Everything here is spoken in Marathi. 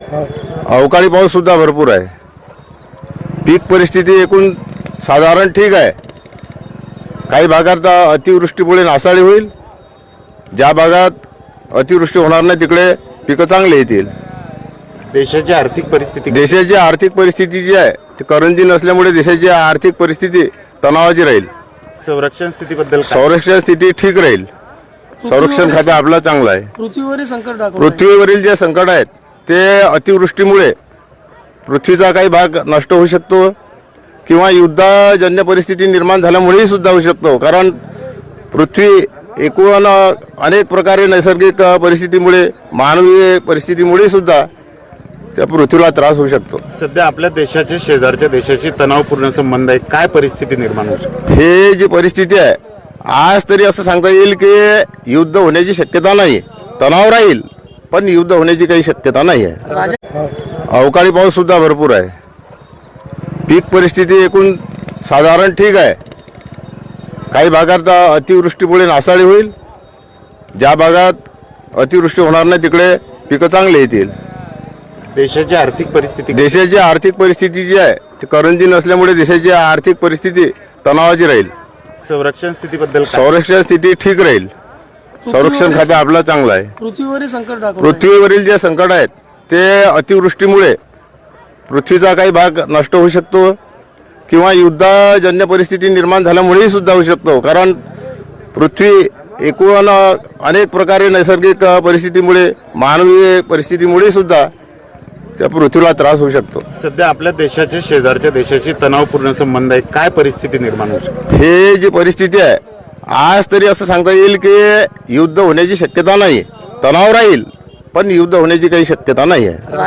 अवकाळी पाऊस सुद्धा भरपूर आहे. पीक परिस्थिती एकूण साधारण ठीक आहे. काही भागात अतिवृष्टीमुळे नासाडी होईल. ज्या भागात अतिवृष्टी होणार नाही तिकडे पिकं चांगले येतील. देशाची आर्थिक परिस्थिती देशाची आर्थिक परिस्थिती जी आहे ती करंजी नसल्यामुळे देशाची आर्थिक परिस्थिती तणावाची राहील. संरक्षण स्थितीबद्दल काय? संरक्षण स्थिती ठीक राहील. संरक्षण खाते आपलं चांगलं आहे. पृथ्वीवरील संकट पृथ्वीवरील जे संकट आहेत ते अतिवृष्टीमुळे पृथ्वीचा काही भाग नष्ट होऊ शकतो किंवा युद्धजन्य परिस्थिती निर्माण झाल्यामुळेही सुद्धा होऊ शकतो. कारण पृथ्वी एकूण अनेक प्रकारे नैसर्गिक परिस्थितीमुळे मानवी परिस्थितीमुळे सुद्धा त्या पृथ्वीला त्रास होऊ शकतो. सध्या आपल्या देशाचे शेजारच्या देशाशी तणावपूर्ण संबंध आहे काय परिस्थिती निर्माण होऊ शकते? हे जी परिस्थिती आहे आज तरी असं सांगता येईल की युद्ध होण्याची शक्यता नाही. तणाव राहील. पण युद्ध होण्याची काही शक्यता नाही आहे अवकाळी पाऊस सुद्धा भरपूर आहे. पीक परिस्थिती एकूण साधारण ठीक आहे. काही भागात अतिवृष्टीमुळे नासाडी होईल. ज्या भागात अतिवृष्टी होणार नाही तिकडे पिकं चांगले येतील. देशाची आर्थिक परिस्थिती देशाची आर्थिक परिस्थिती जी आहे ती करंजी नसल्यामुळे देशाची आर्थिक परिस्थिती तणावाची राहील. संरक्षण स्थितीबद्दल? संरक्षण स्थिती ठीक राहील. संरक्षण खाते आपलं चांगलं आहे. पृथ्वीवरील संकट दाखवलं पृथ्वीवरील जे संकट आहेत ते अतिवृष्टीमुळे पृथ्वीचा काही भाग नष्ट होऊ शकतो किंवा युद्धजन्य परिस्थिती निर्माण झाल्यामुळेही सुद्धा होऊ शकतो. कारण पृथ्वी एकूण अनेक प्रकारे नैसर्गिक परिस्थितीमुळे मानवी परिस्थितीमुळे सुद्धा त्या पृथ्वीला त्रास होऊ शकतो. सध्या आपल्या देशाचे शेजारच्या देशाशी तणावपूर्ण संबंध आहे काय परिस्थिती निर्माण होऊ शकते? हे जी परिस्थिती आहे आज तरी असं सांगता येईल की युद्ध होण्याची शक्यता नाही. तणाव राहील पण युद्ध होण्याची काही शक्यता नाही आहे.